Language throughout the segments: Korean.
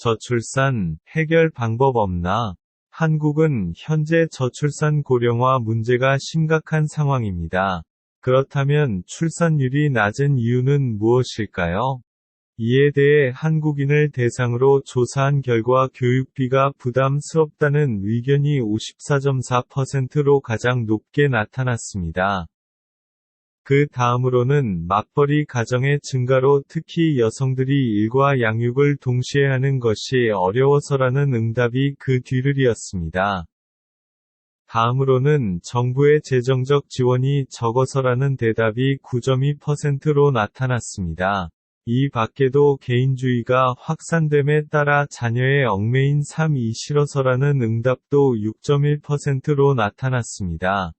저출산 해결 방법 없나? 한국은 현재 저출산 고령화 문제가 심각한 상황입니다. 그렇다면 출산율이 낮은 이유는 무엇일까요? 이에 대해 한국인을 대상으로 조사한 결과 교육비가 부담스럽다는 의견이 54.4%로 가장 높게 나타났습니다. 그 다음으로는 맞벌이 가정의 증가로 특히 여성들이 일과 양육을 동시에 하는 것이 어려워서라는 응답이 그 뒤를 이었습니다. 다음으로는 정부의 재정적 지원이 적어서라는 대답이 9.2%로 나타났습니다. 이 밖에도 개인주의가 확산됨에 따라 자녀의 얽매인 삶이 싫어서라는 응답도 6.1%로 나타났습니다.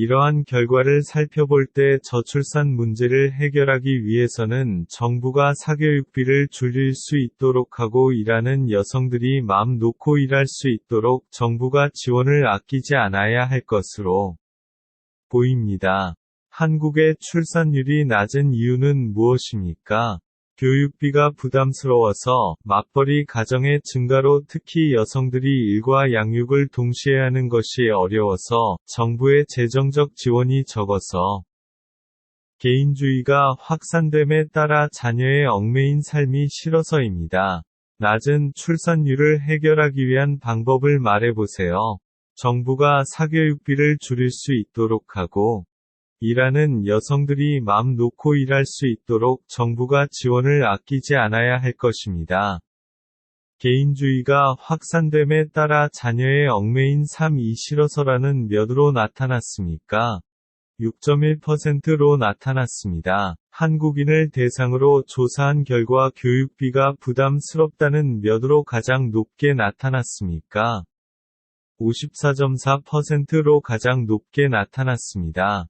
이러한 결과를 살펴볼 때 저출산 문제를 해결하기 위해서는 정부가 사교육비를 줄일 수 있도록 하고 일하는 여성들이 마음 놓고 일할 수 있도록 정부가 지원을 아끼지 않아야 할 것으로 보입니다. 한국의 출산율이 낮은 이유는 무엇입니까? 교육비가 부담스러워서 맞벌이 가정의 증가로 특히 여성들이 일과 양육을 동시에 하는 것이 어려워서 정부의 재정적 지원이 적어서 개인주의가 확산됨에 따라 자녀의 얽매인 삶이 싫어서입니다. 낮은 출산율을 해결하기 위한 방법을 말해보세요. 정부가 사교육비를 줄일 수 있도록 하고, 일하는 여성들이 마음 놓고 일할 수 있도록 정부가 지원을 아끼지 않아야 할 것입니다. 개인주의가 확산됨에 따라 자녀의 얽매인 삶이 싫어서라는 몇으로 나타났습니까? 6.1%로 나타났습니다. 한국인을 대상으로 조사한 결과 교육비가 부담스럽다는 몇으로 가장 높게 나타났습니까? 54.4%로 가장 높게 나타났습니다.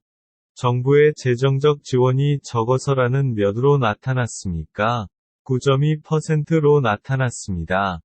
정부의 재정적 지원이 적어서라는 몇으로 나타났습니까? 9.2%로 나타났습니다.